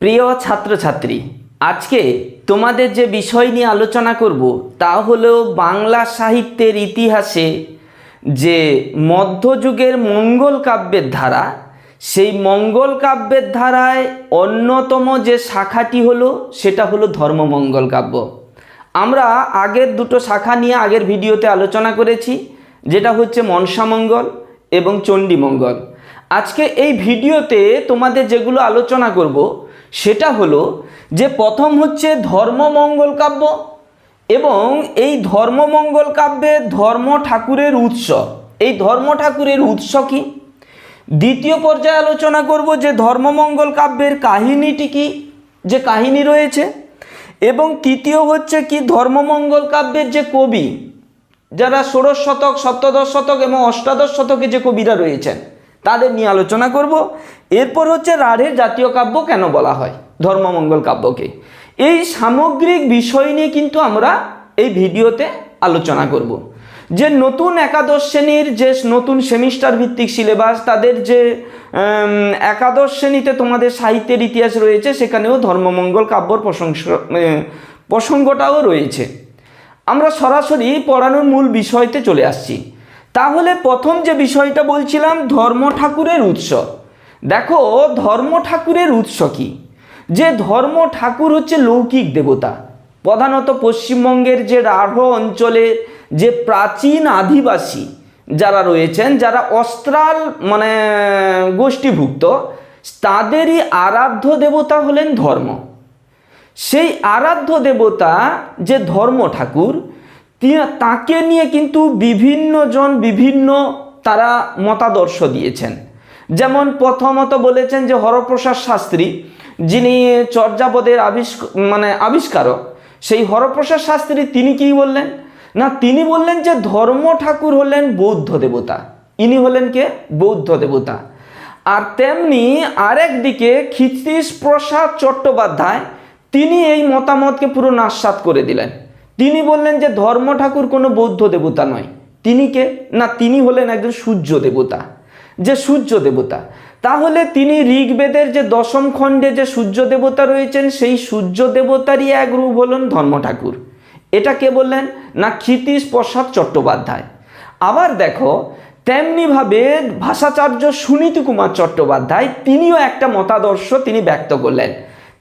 প্রিয় ছাত্রছাত্রী, আজকে তোমাদের যে বিষয় নিয়ে আলোচনা করব তা হলো বাংলা সাহিত্যের ইতিহাসে যে মধ্যযুগের মঙ্গল কাব্যের ধারা, সেই মঙ্গল কাব্যের ধারায় অন্যতম যে শাখাটি হলো সেটা হলো ধর্মমঙ্গল কাব্য। আমরা আগের দুটো শাখা নিয়ে আগের ভিডিওতে আলোচনা করেছি, যেটা হচ্ছে মনসামঙ্গল এবং চণ্ডীমঙ্গল। আজকে এই ভিডিওতে তোমাদের যেগুলো আলোচনা করব সেটা হলো যে প্রথম হচ্ছে ধর্মমঙ্গল কাব্য এবং এই ধর্মমঙ্গল কাব্যে ধর্ম ঠাকুরের উৎস। এই ধর্ম ঠাকুরের উৎস কি? দ্বিতীয় পর্যায়ে আলোচনা করব যে ধর্মমঙ্গল কাব্যের কাহিনীটি কি? যে কাহিনী রয়েছে এবং তৃতীয় হচ্ছে কি ধর্মমঙ্গল কাব্যের যে কবি, যারা ষোড়শ শতক, সপ্তদশ শতক এবং অষ্টাদশ শতকে যে কবিরা রয়েছেন, তাদের নিয়ে আলোচনা করব। এরপর হচ্ছে রাঢ়ের জাতীয় কাব্য কেন বলা হয়? ধর্মমঙ্গল কাব্যকে। এই সামগ্রিক বিষয় নিয়ে কিন্তু আমরা এই ভিডিওতে আলোচনা করব। যে নতুন একাদশ শ্রেণির যে নতুন সেমিস্টার ভিত্তিক সিলেবাস, তাদের যে একাদশ শ্রেণীতে তোমাদের সাহিত্যের ইতিহাস রয়েছে, সেখানেও ধর্মমঙ্গল কাব্যর প্রশংস প্রসঙ্গটাও রয়েছে। আমরা সরাসরি পড়ানোর মূল বিষয়তে চলে আসছি। তাহলে প্রথম যে বিষয়টা বলছিলাম, ধর্ম ঠাকুরের উৎস। দেখো, ধর্ম ঠাকুরের উৎস কি? যে ধর্ম ঠাকুর হচ্ছে লৌকিক দেবতা। প্রধানত পশ্চিমবঙ্গের যে রাঢ় অঞ্চলে যে প্রাচীন আদিবাসী যারা রয়েছেন, যারা অস্ত্রাল মানে গোষ্ঠীভুক্ত, তাদেরই আরাধ্য দেবতা হলেন ধর্ম। সেই আরাধ্য দেবতা যে ধর্ম ঠাকুর তাকে নিয়ে কিন্তু বিভিন্ন জন বিভিন্ন তারা মতাদর্শ দিয়েছেন। যেমন প্রথমত বলেছেন যে হরপ্রসাদ শাস্ত্রী, যিনি চর্যাপদের আবিষ্ক মানে আবিষ্কারক, সেই হরপ্রসাদ শাস্ত্রী তিনি কি বললেন? না, তিনি বললেন যে ধর্ম ঠাকুর হলেন বৌদ্ধ দেবতা। ইনি হলেন কে? বৌদ্ধ দেবতা। আর তেমনি আরেক দিকে ক্ষিতীশ প্রসাদ চট্টোপাধ্যায়, তিনি এই মতামতকে পুরো নাস্বাত করে দিলেন। তিনি বললেন যে ধর্ম ঠাকুর কোনো বৌদ্ধ দেবতা নয়। তিনি কে? না, তিনি হলেন একজন সূর্য দেবতা। যে সূর্য দেবতা। তাহলে তিনি ঋগ্বেদের যে দশম খণ্ডে যে সূর্য দেবতা রয়েছেন, সেই সূর্য দেবতারই এক রূপ হলেন ধর্ম ঠাকুর এটা কে বললেন? না, ক্ষিতীশ প্রসাদ চট্টোপাধ্যায়। আবার দেখো, তেমনিভাবে ভাষাচার্য সুনীতি কুমার চট্টোপাধ্যায়, তিনিও একটা মতাদর্শ তিনি ব্যক্ত করলেন।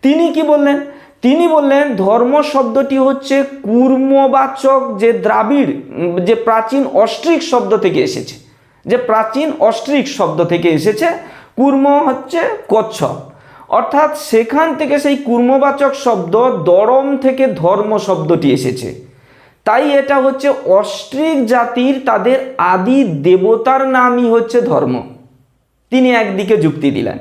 তিনি কি বললেন? তিনি বললেন, ধর্ম শব্দটি হচ্ছে কুর্মবাচক যে দ্রাবিড়, যে প্রাচীন অস্ট্রিক শব্দ থেকে এসেছে। যে প্রাচীন অস্ট্রিক শব্দ থেকে এসেছে, কুর্ম হচ্ছে কচ্ছপ অর্থাৎ সেখান থেকে সেই কুর্মবাচক শব্দ দরম থেকে ধর্ম শব্দটি এসেছে। তাই এটা হচ্ছে অস্ট্রিক জাতির তাদের আদি দেবতার নামই হচ্ছে ধর্ম। তিনি একদিকে যুক্তি দিলেন।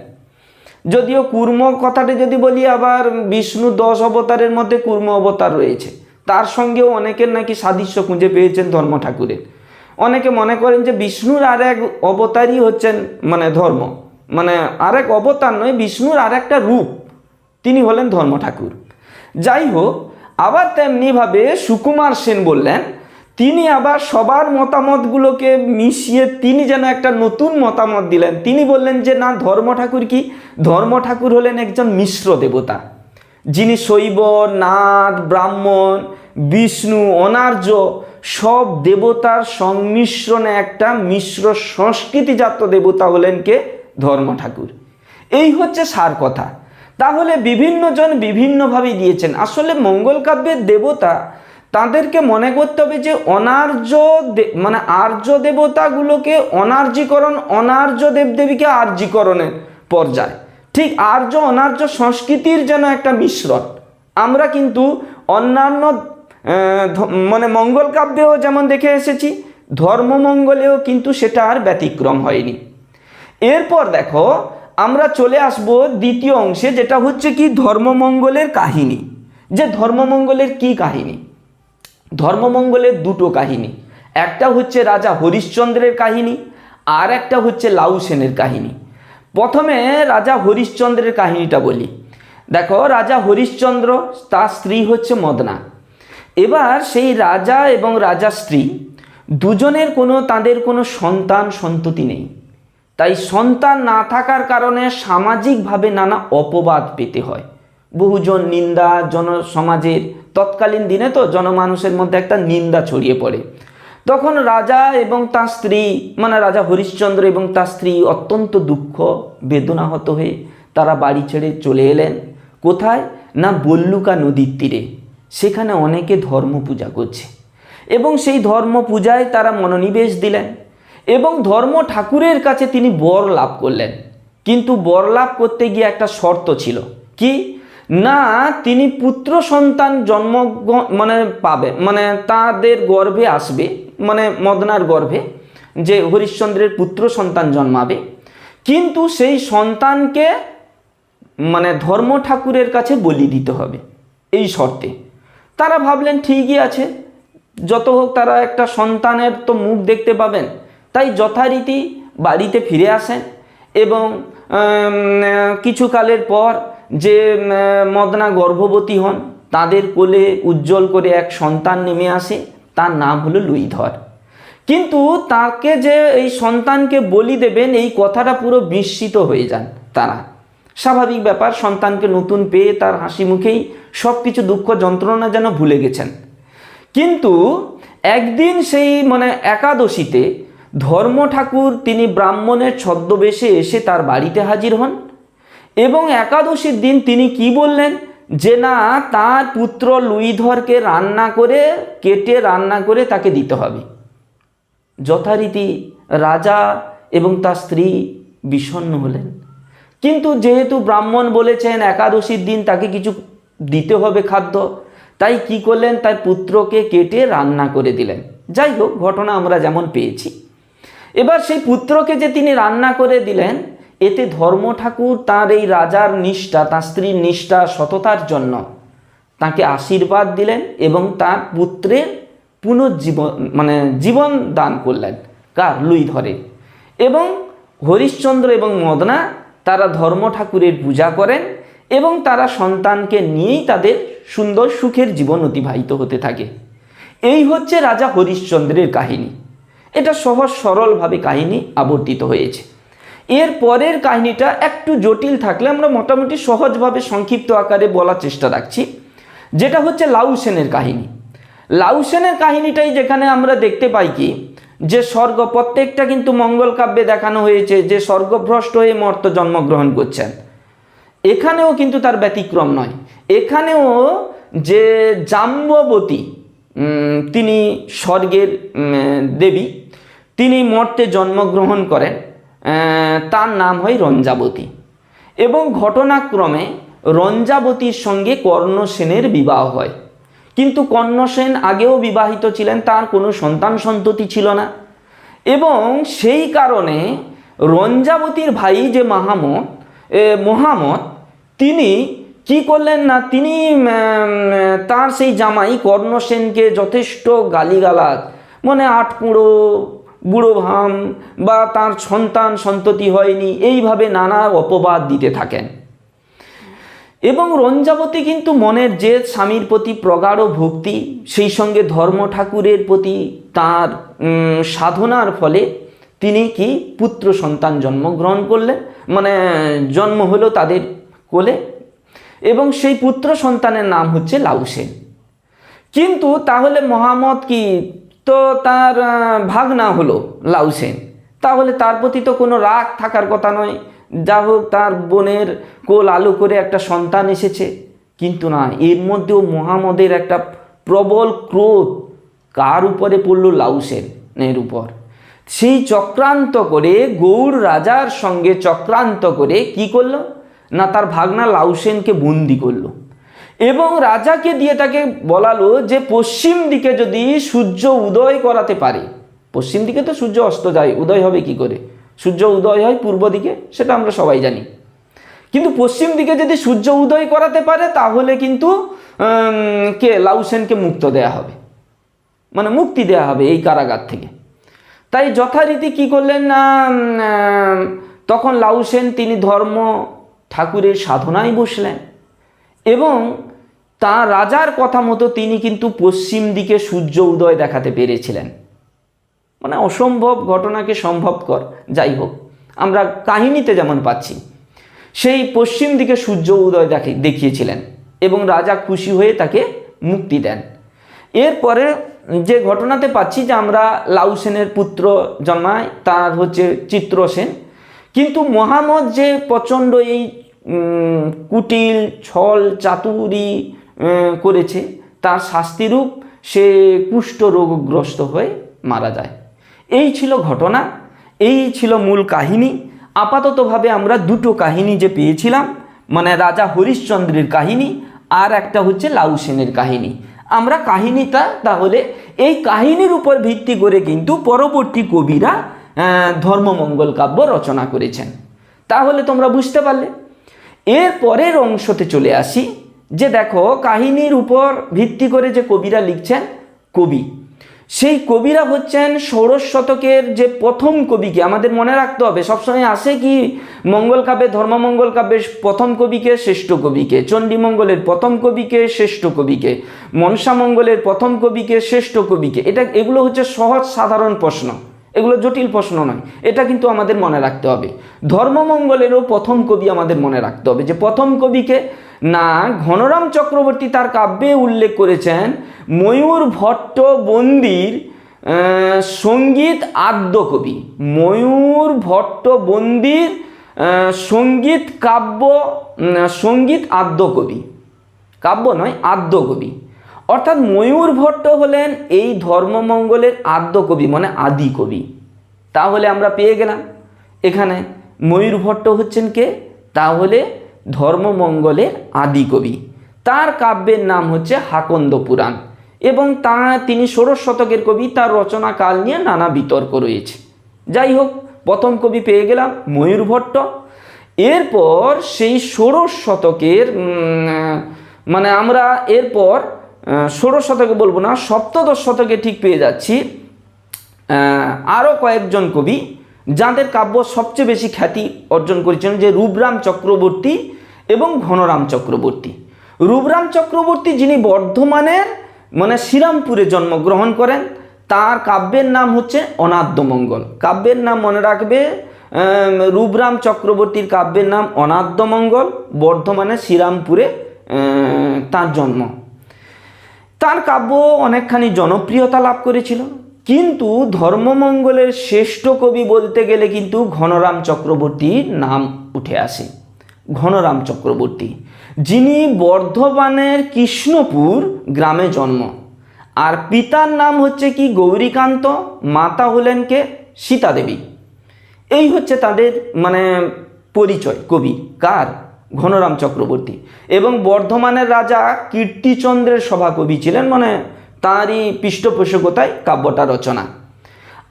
যদিও কুর্ম কথাটি যদি বলি, আবার বিষ্ণু দশ অবতারের মধ্যে কুর্ম অবতার রয়েছে। তার সঙ্গেও অনেকের নাকি সাদৃশ্য খুঁজে পেয়েছেন ধর্ম ঠাকুরের অনেকে মনে করেন যে বিষ্ণুর আর এক অবতারই হচ্ছেন মানে ধর্ম। মানে আরেক অবতার নয়, বিষ্ণুর আর একটা রূপ। তিনি হলেন ধর্ম ঠাকুর যাই হোক, আবার তেমনিভাবে সুকুমার সেন বললেন, তিনি আবার সবার মতামতগুলোকে মিশিয়ে তিনি যেন একটা নতুন মতামত দিলেন। তিনি বললেন যে, না ধর্ম ঠাকুর কি? ধর্ম ঠাকুর হলেন একজন মিশ্র দেবতা। যিনি শৈব, নাথ, ব্রাহ্মণ, বিষ্ণু, অনার্য সব দেবতার সংমিশ্রণে একটা মিশ্র সংস্কৃতিজাত দেবতা হলেন কে? ধর্ম ঠাকুর। এই হচ্ছে সার কথা। তাহলে বিভিন্নজন বিভিন্নভাবে দিয়েছেন আসলে মঙ্গল কাব্যের দেবতা তাদেরকে মনে করতে হবে যে অনার্য মানে আর্য দেবতাগুলোকে অনার্যীকরণ, অনার্য দেবদেবীকে আর্যীকরণের পর্যায়। ঠিক আর্য, অনার্য সংস্কৃতির যেন একটা মিশ্রণ। আমরা কিন্তু অন্যান্য মানে মঙ্গল কাব্যেও যেমন দেখে এসেছি ধর্মমঙ্গলেও কিন্তু সেটা আর ব্যতিক্রম হয়নি। এরপর দেখো, আমরা চলে আসব দ্বিতীয় অংশে, যেটা হচ্ছে কি ধর্মমঙ্গলের কাহিনী। যে ধর্মমঙ্গলের কি কাহিনী? ধর্মমঙ্গলের দুটো কাহিনী। একটা হচ্ছে রাজা হরিশ্চন্দ্রের কাহিনী, আর একটা হচ্ছে লাউ সেনের কাহিনী। প্রথমে রাজা হরিশ্চন্দ্রের কাহিনীটা বলি। দেখো, রাজা হরিশ্চন্দ্র, তার স্ত্রী হচ্ছে মদনা। এবার সেই রাজা এবং রাজা স্ত্রী দুজনের কোনো, তাদের কোনো সন্তান, সন্ততি নেই। তাই সন্তান না থাকার কারণে সামাজিকভাবে নানা অপবাদ পেতে হয়। বহুজন নিন্দা জন সমাজের তৎকালীন দিনে তো জনমানুষের মধ্যে একটা নিন্দা ছড়িয়ে পড়ে। তখন রাজা এবং তার স্ত্রী মানে রাজা হরিশ্চন্দ্র এবং তার স্ত্রী অত্যন্ত দুঃখ, বেদনাহত হয়ে তারা বাড়ি ছেড়ে চলে এলেন। কোথায়? না বল্লুকা নদীর তীরে। সেখানে অনেকে ধর্ম পূজা করছে। এবং সেই ধর্ম পূজায় তারা মনোনিবেশ দিলেন এবং ধর্ম ঠাকুরের কাছে তিনি বর লাভ করলেন। কিন্তু বর লাভ করতে গিয়ে একটা শর্ত ছিল। কি? না, তিনি পুত্র সন্তান জন্ম মানে পাবে মানে তাদের গর্ভে আসবে মানে মদনার গর্ভে, যে হরিশ্চন্দ্রের পুত্র সন্তান জন্মাবে। কিন্তু সেই সন্তানকে মানে ধর্ম ঠাকুরের কাছে বলি দিতে হবে। এই শর্তে। তারা ভাবলেন, ঠিকই আছে। যত হোক তারা একটা সন্তানের তো মুখ দেখতে পাবেন। তাই যথারীতি বাড়িতে ফিরে আসেন এবং কিছু কালের পর যে মদনা গর্ভবতী হন, তাদের কোলে উজ্জ্বল করে এক সন্তান নেমে আসে। তার নাম হলো লুইধর। কিন্তু তাকে যে এই সন্তানকে বলি দেবেন, এই কথাটা পুরো বিস্মিত হয়ে যান তারা। স্বাভাবিক ব্যাপার, সন্তানকে নতুন পেয়ে তার হাসি মুখেই সব কিছু দুঃখ যন্ত্রণা যেন ভুলে গেছেন। কিন্তু একদিন সেই মানে একাদশীতে ধর্ম ঠাকুর তিনি ব্রাহ্মণের ছদ্মবেশে এসে তার বাড়িতে হাজির হন এবং একাদশীর দিন তিনি কি বললেন? যে না, তার পুত্র লুইধরকে রান্না করে, কেটে রান্না করে তাকে দিতে হবে। যথারীতি রাজা এবং তার স্ত্রী বিষণ্ণ হলেন। কিন্তু যেহেতু ব্রাহ্মণ বলেছেন একাদশীর দিন তাকে কিছু দিতে হবে খাদ্য, তাই কি করলেন? তার পুত্রকে কেটে রান্না করে দিলেন। যাই হোক, ঘটনা আমরা যেমন পেয়েছি। এবার সেই পুত্রকে যে তিনি রান্না করে দিলেন, এতে ধর্ম ঠাকুর তার এই রাজার নিষ্ঠা, তার স্ত্রীর নিষ্ঠা, সততার জন্য তাকে আশীর্বাদ দিলেন এবং তার পুত্রের পুনর্জীবন মানে জীবন দান করলেন। কার? লুই ধরে এবং হরিশ্চন্দ্র এবং মদনা তারা ধর্ম ঠাকুরের পূজা করেন এবং তারা সন্তানকে নিয়েই তাদের সুন্দর সুখের জীবন অতিবাহিত হতে থাকে। এই হচ্ছে রাজা হরিশ্চন্দ্রের কাহিনী। এটা সহজ সরলভাবে কাহিনী আবর্তিত হয়েছে। এর পরের কাহিনীটা একটু জটিল থাকলে আমরা মোটামুটি সহজভাবে সংক্ষিপ্ত আকারে বলার চেষ্টা রাখছি। যেটা হচ্ছে লাউসেনের কাহিনী। লাউসেনের কাহিনীটাই যেখানে আমরা দেখতে পাই কি যে স্বর্গ, প্রত্যেকটা কিন্তু মঙ্গল কাব্যে দেখানো হয়েছে যে স্বর্গভ্রষ্ট হয়ে মর্ত জন্মগ্রহণ করছেন। এখানেও কিন্তু তার ব্যতিক্রম নয়। এখানেও যে জাম্ববতী তিনি স্বর্গের দেবী, তিনি মর্তে জন্মগ্রহণ করেন তার নাম হয় রঞ্জাবতী। এবং ঘটনাক্রমে রঞ্জাবতীর সঙ্গে কর্ণসেনের বিবাহ হয়। কিন্তু কর্ণসেন আগেও বিবাহিত ছিলেন তার কোনো সন্তান সন্ততি ছিল না। এবং সেই কারণে রঞ্জাবতীর ভাই যে মাহমদ এ, মোহাম্মদ তিনি কি করলেন না তিনি তার সেই জামাই কর্ণসেনকে যথেষ্ট গালিগালাজ মানে আট পুড়ো বুড়ো ভাম বা তার সন্তান সন্ততি হয়নি এইভাবে নানা অপবাদ দিতে থাকেন। এবং রঞ্জাবতী কিন্তু মনের যে স্বামীর প্রতি প্রগাঢ় ভক্তি, সেই সঙ্গে ধর্ম ঠাকুরের প্রতি তার সাধনার ফলে তিনি কি পুত্র সন্তান জন্মগ্রহণ করলেন মানে জন্ম হলো তাদের কোলে এবং সেই পুত্র সন্তানের নাম হচ্ছে লাউসেন কিন্তু তাহলে মোহাম্মদ কি? তো তার ভাগনা হলো লাউসেন তাহলে তার প্রতি তো কোনো রাগ থাকার কথা নয়। যা হোক তার বোনের কোল আলু করে একটা সন্তান এসেছে। কিন্তু না, এর মধ্যেও মোহাম্মদের একটা প্রবল ক্রোধ কার উপরে পড়ল? লাউসেনের উপর। সেই চক্রান্ত করে, গৌড় রাজার সঙ্গে চক্রান্ত করে কি করল? না, তার ভাগনা লাউসেনকে বন্দি করল। এবং রাজাকে দিয়ে তাকে বলালো যে, পশ্চিম দিকে যদি সূর্য উদয় করাতে পারে, পশ্চিম দিকে তো সূর্য অস্ত যায়, উদয় হবে কি করে? সূর্য উদয় হয় পূর্ব দিকে, সেটা আমরা সবাই জানি। কিন্তু পশ্চিম দিকে যদি সূর্য উদয় করাতে পারে, তাহলে কিন্তু কে? লাউসেনকে মুক্ত দেয়া হবে। মানে মুক্তি দেয়া হবে এই কারাগার থেকে। তাই যথারীতি কি করলেন না তখন লাউসেন তিনি ধর্ম ঠাকুরের সাধনায় বসলেন। এবং তার রাজার কথা মতো তিনি কিন্তু পশ্চিম দিকে সূর্য উদয় দেখাতে পেরেছিলেন। মানে অসম্ভব ঘটনাকে সম্ভবকর যাই হোক। আমরা কাহিনীতে যেমন পাচ্ছি, সেই পশ্চিম দিকে সূর্য উদয় দেখে, দেখিয়েছিলেন এবং রাজা খুশি হয়ে তাকে মুক্তি দেন। এরপরে যে ঘটনাতে পাচ্ছি যে আমরা লাউ সেনের পুত্র জন্মায়, তার হচ্ছে চিত্রসেন কিন্তু মহামদ যে প্রচণ্ড এই কুটিল, ছল, চাতুরি করেছে, তার শাস্তিরূপ সে কুষ্ঠ রোগগ্রস্ত হয়ে মারা যায়। এই ছিল ঘটনা, এই ছিল মূল কাহিনী। আপাততভাবে আমরা দুটো কাহিনী যে পেয়েছিলাম মানে রাজা হরিশ্চন্দ্রের কাহিনী আর একটা হচ্ছে লাউ সেনের কাহিনী। আমরা কাহিনীটা তাহলে এই কাহিনীর উপর ভিত্তি করে কিন্তু পরবর্তী কবিরা ধর্মমঙ্গল কাব্য রচনা করেছেন। তাহলে তোমরা বুঝতে পারলে। এর পরের অংশতে চলে আসি, যে দেখো কাহিনীর উপর ভিত্তি করে যে কবিরা লিখছেন কবি। সেই কবিরা হচ্ছেন ষোড়শ শতকের যে প্রথম কবিকে, আমাদের মনে রাখতে হবে, সবসময় আসে কি মঙ্গল কাব্যে, ধর্মমঙ্গল কাব্যের প্রথম কবিকে, শ্রেষ্ঠ কবিকে, চণ্ডীমঙ্গলের প্রথম কবিকে, শ্রেষ্ঠ কবিকে মনসামঙ্গলের প্রথম কবিকে, শ্রেষ্ঠ কবিকে, এটা, এগুলো হচ্ছে সহজ সাধারণ প্রশ্ন, এগুলো জটিল প্রশ্ন নয়, এটা কিন্তু আমাদের মনে রাখতে হবে। ধর্মমঙ্গলেরও প্রথম কবি আমাদের মনে রাখতে হবে যে প্রথম কবিকে না, ঘনরাম চক্রবর্তী তার কাব্যে উল্লেখ করেছেন, ময়ূর ভট্ট বন্দির সংগীত আদ্য কবি। ময়ূর ভট্ট বন্দির সংগীত কাব্য সংগীত আদ্য কবি। কাব্য নয়, আদ্য কবি। অর্থাৎ ময়ূর ভট্ট হলেন এই ধর্মমঙ্গলের আদ্য কবি মানে আদি কবি। তাহলে আমরা পেয়ে গেলাম। এখানে ময়ূর ভট্ট হচ্ছেন কে? তাহলে ধর্মমঙ্গলের আদি কবি। তার কাব্যের নাম হচ্ছে হাকন্দ পুরাণ এবং তা তিনি ষোড়শ শতকের কবি। তার রচনা কাল নিয়ে নানা বিতর্ক রয়েছে। যাই হোক, প্রথম কবি পেয়ে গেলাম ময়ূর ভট্ট। এরপর সেই ষোড়শ শতকের মানে আমরা এরপর ষোড়শ শতকে বলব না, সপ্তদশ শতকে ঠিক পেয়ে যাচ্ছি আরও কয়েকজন কবি। যাদের কাব্য সবচেয়ে বেশি খ্যাতি অর্জন করেছেন যে রূপরাম চক্রবর্তী এবং ঘনরাম চক্রবর্তী। রূপরাম চক্রবর্তী যিনি বর্ধমানের মানে শ্রীরামপুরে জন্মগ্রহণ করেন, তার কাব্যের নাম হচ্ছে অনাদ্যমঙ্গল কাব্যের নাম মনে রাখবে রূপরাম চক্রবর্তীর কাব্যের নাম অনাদ্যমঙ্গল বর্ধমানের শ্রীরামপুরে তার জন্ম। তার কাব্য অনেকখানি জনপ্রিয়তা লাভ করেছিল। কিন্তু ধর্মমঙ্গলের শ্রেষ্ঠ কবি বলতে গেলে কিন্তু ঘনরাম চক্রবর্তীর নাম উঠে আসে। ঘনরাম চক্রবর্তী, যিনি বর্ধমানের কৃষ্ণপুর গ্রামে জন্ম। আর পিতার নাম হচ্ছে কি গৌরীকান্ত, মাতা হলেন কে? সীতা দেবী। এই হচ্ছে তাদের মানে পরিচয় কবি। কার? ঘনরাম চক্রবর্তী। এবং বর্ধমানের রাজা কীর্তিচন্দ্রের সভাকবি ছিলেন মানে তাঁরই পৃষ্ঠপোষকতায় কাব্যটা রচনা।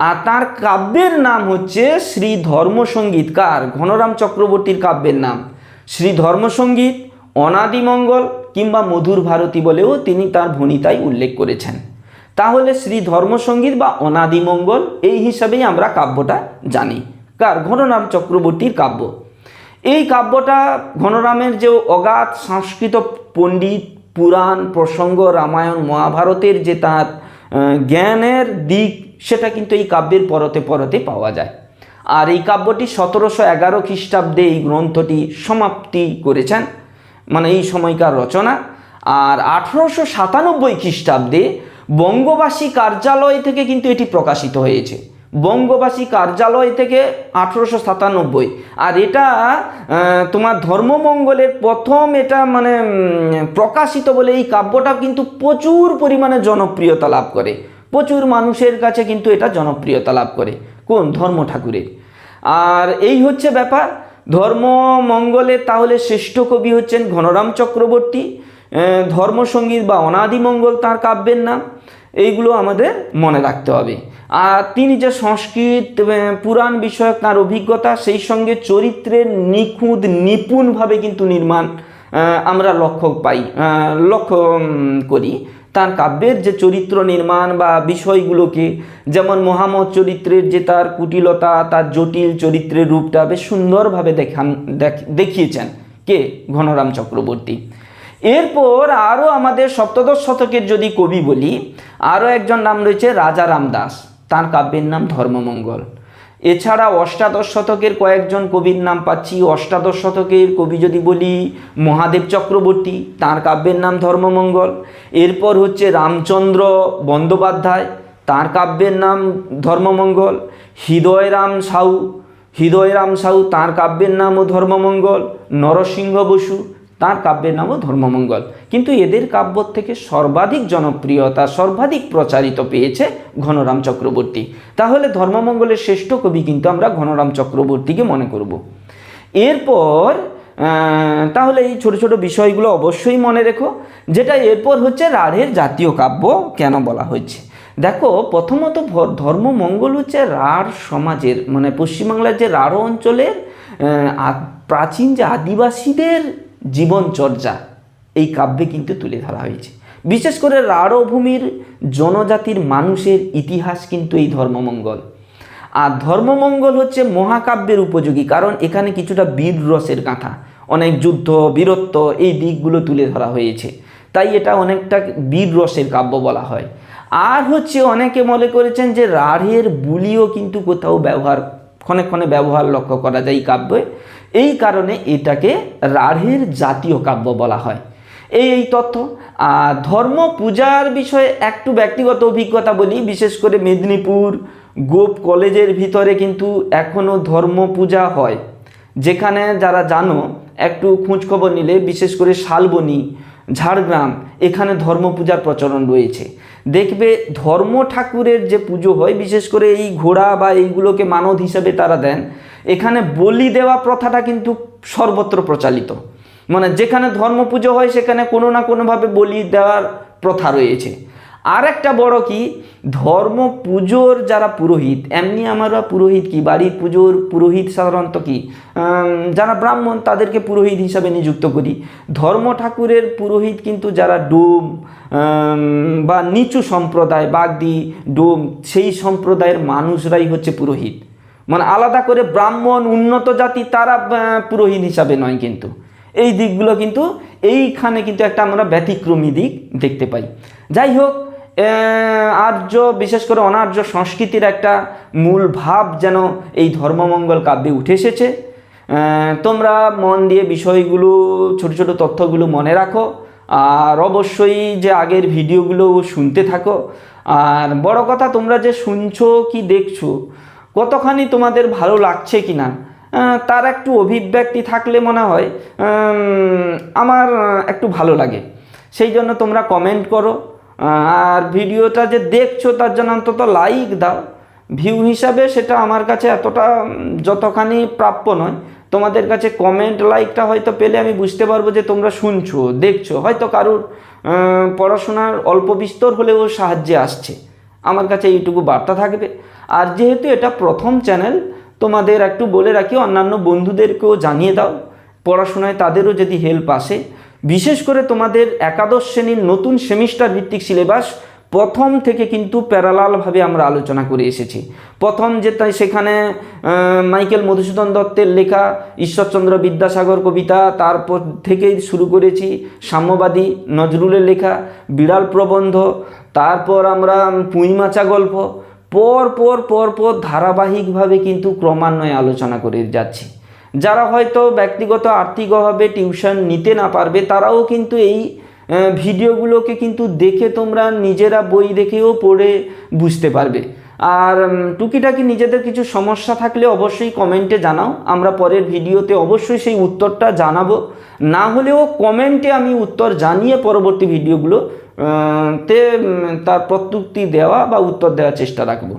আর তার কাব্যের নাম হচ্ছে শ্রী ধর্মসঙ্গীত কার ঘনরাম চক্রবর্তীর কাব্যের নাম। শ্রী ধর্মসঙ্গীত অনাদিমঙ্গল কিংবা মধুর ভারতী বলেও তিনি তার ভণিতায় উল্লেখ করেছেন। তাহলে শ্রী ধর্মসঙ্গীত বা অনাদিমঙ্গল এই হিসাবেই আমরা কাব্যটা জানি। কার? ঘনরাম চক্রবর্তীর কাব্য। এই কাব্যটা ঘনরামের যে অগাধ সংস্কৃত পণ্ডিত পুরাণ প্রসঙ্গ রামায়ণ মহাভারতের যে তার জ্ঞানের দিক, সেটা কিন্তু এই কাব্যের পরতে পরতে পাওয়া যায়। আর এই কাব্যটি সতেরোশো এগারো খ্রিস্টাব্দে এই গ্রন্থটি সমাপ্তি করেছেন মানে এই সময়কার রচনা। আর আঠারোশো সাতানব্বই খ্রিস্টাব্দে বঙ্গবাসী কার্যালয় থেকে কিন্তু এটি প্রকাশিত হয়েছে। বঙ্গবাসী কার্যালয় থেকে আঠেরোশো সাতানব্বই। আর এটা তোমার ধর্মমঙ্গলের প্রথম এটা মানে প্রকাশিত বলে এই কাব্যটা কিন্তু প্রচুর পরিমাণে জনপ্রিয়তা লাভ করে। প্রচুর মানুষের কাছে কিন্তু এটা জনপ্রিয়তা লাভ করে। কোন? ধর্ম ঠাকুরের। আর এই হচ্ছে ব্যাপার, ধর্মমঙ্গলের তাহলে শ্রেষ্ঠ কবি হচ্ছেন ঘনরাম চক্রবর্তী। ধর্মসঙ্গীত বা অনাদিমঙ্গল তার কাব্যের নাম। এইগুলো আমাদের মনে রাখতে হবে। আর তিনি যে সংস্কৃত পুরাণ বিষয়ক তার অভিজ্ঞতা, সেই সঙ্গে চরিত্রের নিখুঁত, নিপুণভাবে কিন্তু নির্মাণ আমরা লক্ষ্য পাই লক্ষ্য করি। তার কাব্যের যে চরিত্র নির্মাণ বা বিষয়গুলোকে, যেমন মহামত চরিত্রের যে তার কুটিলতা, তার জটিল চরিত্রের রূপটা বেশ সুন্দরভাবে দেখান দেখিয়েছেন কে? ঘনরাম চক্রবর্তী। এরপর আরও আমাদের সপ্তদশ শতকের যদি কবি বলি আরও একজন নাম রয়েছে রাজা রামদাস, তার কাব্যের নাম ধর্মমঙ্গল। এছাড়া অষ্টাদশ শতকের কয়েকজন কবির নাম পাচ্ছি। অষ্টাদশ শতকের কবি যদি বলি, মহাদেব চক্রবর্তী, তার কাব্যের নাম ধর্মমঙ্গল। এরপর হচ্ছে রামচন্দ্র বন্দ্যোপাধ্যায়, তার কাব্যের নাম ধর্মমঙ্গল। হৃদয়রাম সাউ হৃদয়রাম সাউ, তার কাব্যের নামও ধর্মমঙ্গল। নরসিংহ বসু তার কাব্যের নামও ধর্মমঙ্গল। কিন্তু এদের কাব্য থেকে সর্বাধিক জনপ্রিয়তা, সর্বাধিক প্রচারিত পেয়েছে ঘনরাম চক্রবর্তী। তাহলে ধর্মমঙ্গলের শ্রেষ্ঠ কবি কিন্তু আমরা ঘনরাম চক্রবর্তীকে মনে করব। এরপর তাহলে এই ছোট ছোট বিষয়গুলো অবশ্যই মনে রেখো, যেটা এরপর হচ্ছে রাঢ়ের জাতীয় কাব্য কেন বলা হয়েছে। দেখো, প্রথমত ধর্মমঙ্গল হচ্ছে রাঢ় সমাজের মানে পশ্চিমবাংলার যে রাঢ় অঞ্চলের প্রাচীন যে আদিবাসীদের জীবনচর্যা এই কাব্যে কিন্তু তুলে ধরা হয়েছে। বিশেষ করে রাঢ়ভূমির জনজাতির মানুষের ইতিহাস কিন্তু এই ধর্মমঙ্গল। আর ধর্মমঙ্গল হচ্ছে মহাকাব্যের উপযোগী, কারণ এখানে কিছুটা বীর রসের গাঁথা, অনেক যুদ্ধ, বীরত্ব, এই দিকগুলো তুলে ধরা হয়েছে। তাই এটা অনেকটা বীর রসের কাব্য বলা হয়। আর হচ্ছে অনেকে মনে করেছেন যে রাঢ়ের বুলিও কিন্তু কোথাও ব্যবহার, ক্ষণে ক্ষণে ব্যবহার লক্ষ্য করা যায় এই কাব্যে। এই কারণে এটাকে রাঢ়ের জাতীয় কাব্য বলা হয়। এই এই তথ্য। আর ধর্ম পূজার বিষয়ে একটু ব্যক্তিগত অভিজ্ঞতা বলি, বিশেষ করে মেদিনীপুর গোপ কলেজের ভিতরে কিন্তু এখনও ধর্ম পূজা হয়। যেখানে যারা জানো, একটু খোঁজখবর নিলে, বিশেষ করে শালবনী, ঝাড়গ্রাম, এখানে ধর্ম পূজার প্রচলন রয়েছে। দেখবে ধর্ম ঠাকুরের যে পুজো হয়, বিশেষ করে এই ঘোড়া বা এইগুলোকে মানদ হিসাবে তারা দেন এখানে বলি দেওয়া প্রথাটা কিন্তু সর্বত্র প্রচালিত। মানে যেখানে ধর্ম পুজো হয়, সেখানে কোনো না কোনোভাবে বলি দেওয়ার প্রথা রয়েছে। আর একটা বড় কি? ধর্ম পুজোর যারা পুরোহিত, এমনি আমরা পুরোহিত কি? বাড়ির পুজোর পুরোহিত সাধারণত কি? যারা ব্রাহ্মণ, তাদেরকে পুরোহিত হিসাবে নিযুক্ত করি। ধর্ম ঠাকুরের পুরোহিত কিন্তু যারা ডোম বা নিচু সম্প্রদায়, বাগদি, ডোম, সেই সম্প্রদায়ের মানুষরাই হচ্ছে পুরোহিত। মানে আলাদা করে ব্রাহ্মণ, উন্নত জাতি, তারা পুরোহিত হিসাবে নয় কিন্তু। এই দিকগুলো কিন্তু, এইখানে কিন্তু একটা আমরা ব্যতিক্রমী দিক দেখতে পাই। যাই হোক আর্য, বিশেষ করে অনার্য সংস্কৃতির একটা মূল ভাব যেন এই ধর্মমঙ্গল কাব্যে উঠে এসেছে। তোমরা মন দিয়ে বিষয়গুলো, ছোট ছোট তথ্যগুলো মনে রাখো। আর অবশ্যই যে আগের ভিডিওগুলো শুনতে থাকো। আর বড় কথা, তোমরা যে শুনছো, কি দেখছ কতখানি তোমাদের ভালো লাগছে কি না তার একটু অভিব্যক্তি থাকলে মনে হয় আমার একটু ভালো লাগে। সেই জন্য তোমরা কমেন্ট করো। আর ভিডিওটা যে দেখছ তার জন্য অন্তত লাইক দাও। ভিউ হিসাবে সেটা আমার কাছে এতটা যতখানি প্রাপ্য নয়। তোমাদের কাছে কমেন্ট লাইকটা হয়তো পেলে আমি বুঝতে পারব যে তোমরা শুনছো, দেখছ। হয়তো কারুর পড়াশোনার অল্প বিস্তর হলেও সাহায্যে আসছে। আমার কাছে এইটুকু বার্তা থাকবে। আর যেহেতু এটা প্রথম চ্যানেল, তোমাদের একটু বলে রাখি অন্যান্য বন্ধুদেরকেও জানিয়ে দাও। পড়াশোনায় তাদেরও যদি হেল্প আসে। বিশেষ করে তোমাদের একাদশ শ্রেণির নতুন সেমিস্টার ভিত্তিক সিলেবাস প্রথম থেকে কিন্তু প্যারালালভাবে আমরা আলোচনা করে এসেছি। প্রথম যে তাই সেখানে মাইকেল মধুসূদন দত্তের লেখা, ঈশ্বরচন্দ্র বিদ্যাসাগর কবিতা, তারপর থেকেই শুরু করেছি সাম্যবাদী নজরুলের লেখা, বিড়াল প্রবন্ধ, তারপর আমরা পুঁইমাচা গল্প পর পর পর পর ধারাবাহিকভাবে কিন্তু ক্রমান্বয়ে আলোচনা করে যাচ্ছি। যারা হয়তো ব্যক্তিগত আর্থিকভাবে টিউশন নিতে না পারবে, তারাও কিন্তু এই ভিডিওগুলোকে কিন্তু দেখে তোমরা নিজেরা বই দেখেও পড়ে বুঝতে পারবে। আর টুকিটাকি নিজেদের কিছু সমস্যা থাকলে অবশ্যই কমেন্টে জানাও। আমরা পরের ভিডিওতে অবশ্যই সেই উত্তরটা জানাব। না হলেও কমেন্টে আমি উত্তর জানিয়ে পরবর্তী ভিডিওগুলো তে তার প্রত্যুক্তি দেওয়া বা উত্তর দেওয়ার চেষ্টা রাখব।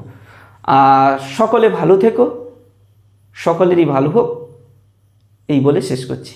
আর সকলে ভালো থেকো, সকলেরই ভালো হোক, এই বলে শেষ করছি।